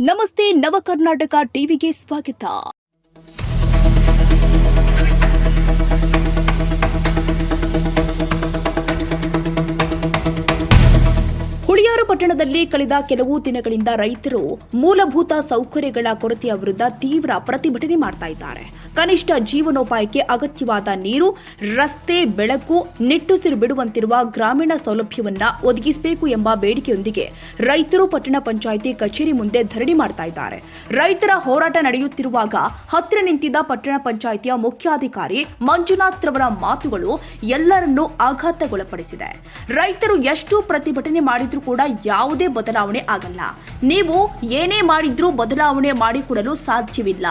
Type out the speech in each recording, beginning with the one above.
ನಮಸ್ತೆ ನವ ಕರ್ನಾಟಕ ಟಿವಿಗೆ ಸ್ವಾಗತ. ಹುಳಿಯಾರು ಪಟ್ಟಣದಲ್ಲಿ ಕಳೆದ ಕೆಲವು ದಿನಗಳಿಂದ ರೈತರು ಮೂಲಭೂತ ಸೌಕರ್ಯಗಳ ಕೊರತೆಯ ವಿರುದ್ಧ ತೀವ್ರ ಪ್ರತಿಭಟನೆ ಮಾಡ್ತಾ ಇದ್ದಾರೆ. ಕನಿಷ್ಠ ಜೀವನೋಪಾಯಕ್ಕೆ ಅಗತ್ಯವಾದ ನೀರು, ರಸ್ತೆ, ಬೆಳಕು ನಿಟ್ಟುಸಿರು ಬಿಡುವಂತಿರುವ ಗ್ರಾಮೀಣ ಸೌಲಭ್ಯವನ್ನ ಒದಗಿಸಬೇಕು ಎಂಬ ಬೇಡಿಕೆಯೊಂದಿಗೆ ರೈತರು ಪಟ್ಟಣ ಪಂಚಾಯಿತಿ ಕಚೇರಿ ಮುಂದೆ ಧರಣಿ ಮಾಡ್ತಾ ಇದ್ದಾರೆ. ರೈತರ ಹೋರಾಟ ನಡೆಯುತ್ತಿರುವಾಗ ಹತ್ತಿರ ನಿಂತಿದ್ದ ಪಟ್ಟಣ ಪಂಚಾಯಿತಿಯ ಮುಖ್ಯಾಧಿಕಾರಿ ಮಂಜುನಾಥ್ ರವರ ಮಾತುಗಳು ಎಲ್ಲರನ್ನೂ ಆಘಾತಗೊಳಪಡಿಸಿದೆ. ರೈತರು ಎಷ್ಟು ಪ್ರತಿಭಟನೆ ಮಾಡಿದ್ರೂ ಕೂಡ ಯಾವುದೇ ಬದಲಾವಣೆ ಆಗಲ್ಲ. ನೀವು ಏನೇ ಮಾಡಿದ್ರೂ ಬದಲಾವಣೆ ಮಾಡಿಕೊಡಲು ಸಾಧ್ಯವಿಲ್ಲ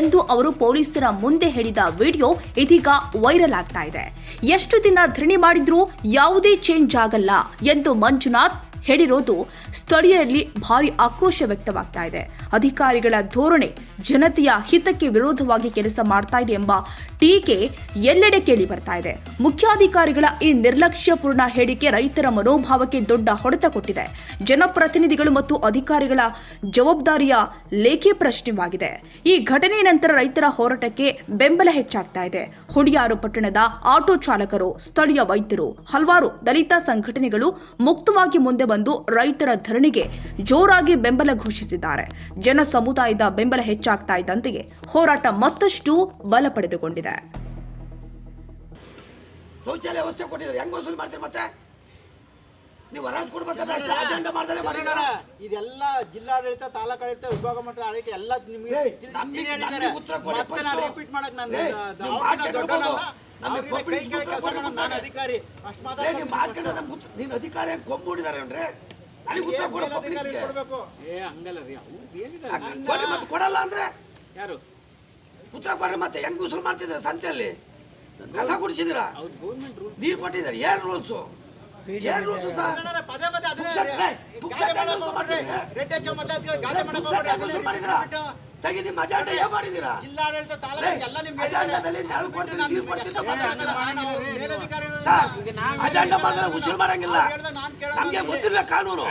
ಎಂದು ಅವರು ಪೊಲೀಸರ ಮುಂದೆ ಹೇಳಿದ ವಿಡಿಯೋ ಇದೀಗ ವೈರಲ್ ಆಗ್ತಾ ಇದೆ. ಎಷ್ಟು ದಿನ ಧರಣಿ ಮಾಡಿದ್ರೂ ಯಾವುದೇ ಚೇಂಜ್ ಆಗಲ್ಲ ಎಂದು ಮಂಜುನಾಥ್ ಹೇಳಿರೋದು ಸ್ಥಳೀಯರಲ್ಲಿ ಭಾರಿ ಆಕ್ರೋಶ ವ್ಯಕ್ತವಾಗ್ತಾ ಇದೆ. ಅಧಿಕಾರಿಗಳ ಧೋರಣೆ ಜನತೆಯ ಹಿತಕ್ಕೆ ವಿರೋಧವಾಗಿ ಕೆಲಸ ಮಾಡ್ತಾ ಇದೆ ಎಂಬ ಟೀಕೆ ಎಲ್ಲೆಡೆ ಕೇಳಿ ಬರ್ತಾ ಇದೆ. ಮುಖ್ಯಾಧಿಕಾರಿಗಳ ಈ ನಿರ್ಲಕ್ಷ್ಯಪೂರ್ಣ ಹೇಳಿಕೆ ರೈತರ ಮನೋಭಾವಕ್ಕೆ ದೊಡ್ಡ ಹೊಡೆತ ಕೊಟ್ಟಿದೆ. ಜನಪ್ರತಿನಿಧಿಗಳು ಮತ್ತು ಅಧಿಕಾರಿಗಳ ಜವಾಬ್ದಾರಿಯ ಲೇಖೆ ಪ್ರಶ್ನೆವಾಗಿದೆ. ಈ ಘಟನೆ ನಂತರ ರೈತರ ಹೋರಾಟಕ್ಕೆ ಬೆಂಬಲ ಹೆಚ್ಚಾಗ್ತಾ ಇದೆ. ಹುಡಿಯಾರು ಪಟ್ಟಣದ ಆಟೋ ಚಾಲಕರು, ಸ್ಥಳೀಯ ವೈದ್ಯರು, ಹಲವಾರು ದಲಿತ ಸಂಘಟನೆಗಳು ಮುಕ್ತವಾಗಿ ಮುಂದೆ ಬಂದು ರೈತರ ಧರಣಿಗೆ ಜೋರಾಗಿ ಬೆಂಬಲ ಘೋಷಿಸಿದ್ದಾರೆ. ಜನ ಸಮುದಾಯದ ಬೆಂಬಲ ಹೆಚ್ಚಾಗ್ತಾ ಇದ್ದಂತೆಯೇ ಹೋರಾಟ ಮತ್ತಷ್ಟು ಬಲ ಪಡೆದುಕೊಂಡಿದೆ. ಶೌಚಾಲಯ ವ್ಯವಸ್ಥೆ ಕೊಟ್ಟಿದ್ದಾರೆ. ಹೆಂಗ್ ವಸೂಲಿ ಮಾಡ್ತೀರಿ ಮತ್ತೆ? ನೀವು ವರಾಜ್ ಕೊಡ್ಬೇಕಾದ್ರೆ ಅಷ್ಟೇ ಅಜೆಂಡಾ ಮಾಡ್ತಾರೆ ಮಾಡಿದಾರ ಇದೆಲ್ಲ ಜಿಲ್ಲಾಡಳಿತ ತಾಲೂಕಾಡಳಿತ ವಿಭಾಗ ಮಟ್ಟದ ಆಡಳಿತ ಎಲ್ಲ ನಿಮಗೆ ಉತ್ತರ ಕೊಡಿ. ಮತ್ತೆ ನಾನು ರಿಪೀಟ್ ಮಾಡಕ್ ನಾನು ಏಯ್, ನಾನು. ಅಧಿಕಾರಿ. ನೀನು ಅಧಿಕಾರಿ. ಕೊಂಬಿಡಿದಾರೆ ಅಂದ್ರೆ ನನಗೆ ಉತ್ತರ ಕೊಡೋ ಅಧಿಕಾರಿ ಪಬ್ಲಿಕ್ಗೆ ಕೊಡ್ಬೇಕು? ಏ ಹಂಗಲ್ಲ ರೀ ಅವ್ರು ಏನಿದೆ? ಕೊಡಿ ಮತ್ತೆ ಕೊಡಲ್ಲ ಅಂದ್ರೆ? ಯಾರು? ಉತ್ತರ ಕೊಡ್ರಿ ಮತ್ತೆ ಹೆಂಗ್ ವಸೂಲು ಮಾಡ್ತಿದ್ರ ಸಂತೆಯಲ್ಲಿ? ಕಸ ಗುಡಿಸಿದಿರಾ ಅವ್ರು ಗೌರ್ಮೆಂಟ್ ರೂಲ್ ನೀರು ಕೊಟ್ಟಿದ್ದಾರೆ ಏನ್ ರೂಲ್ಸು. ಏನ್ ರೂಲ್ಸು ಸರ್ ಪದೇ ಪದೇ ಮತ್ತೆ ಮಾಡಿದಿರಾ ತೆಗೆದಿ ಮಜಾಂಡ ಏನ್ ಮಾಡಿದಿರಾ? ಜಿಲ್ಲಾಡಳಿತ ತಾಲೂಕು ಏಯ್, ಎಲ್ಲ ನಿಮ್ಗೆ ಅಜೆಂಡಾದಲ್ಲಿ ನೆರಳು ಕೊಡ್ತೀನಿ, ನಾನು ನೀರು ನಿಮ್ಗೆ ಕೊಡ್ತೀನಿ, ಎಷ್ಟು ಮಾತಾಡಲ್ಲ. ಮಾತಾಡಲ್ಲ. ಮೇಲಧಿಕಾರಿಗಳು ಸರ್ ಅಜೆಂಡಾ ಮಾಡಿದ್ರೆ ಉಸಿರು ಮಾಡಂಗಿಲ್ಲ. ನಮ್ಗೆ ಗೊತ್ತಿರ್ಬೇಕು ಕಾನೂನು?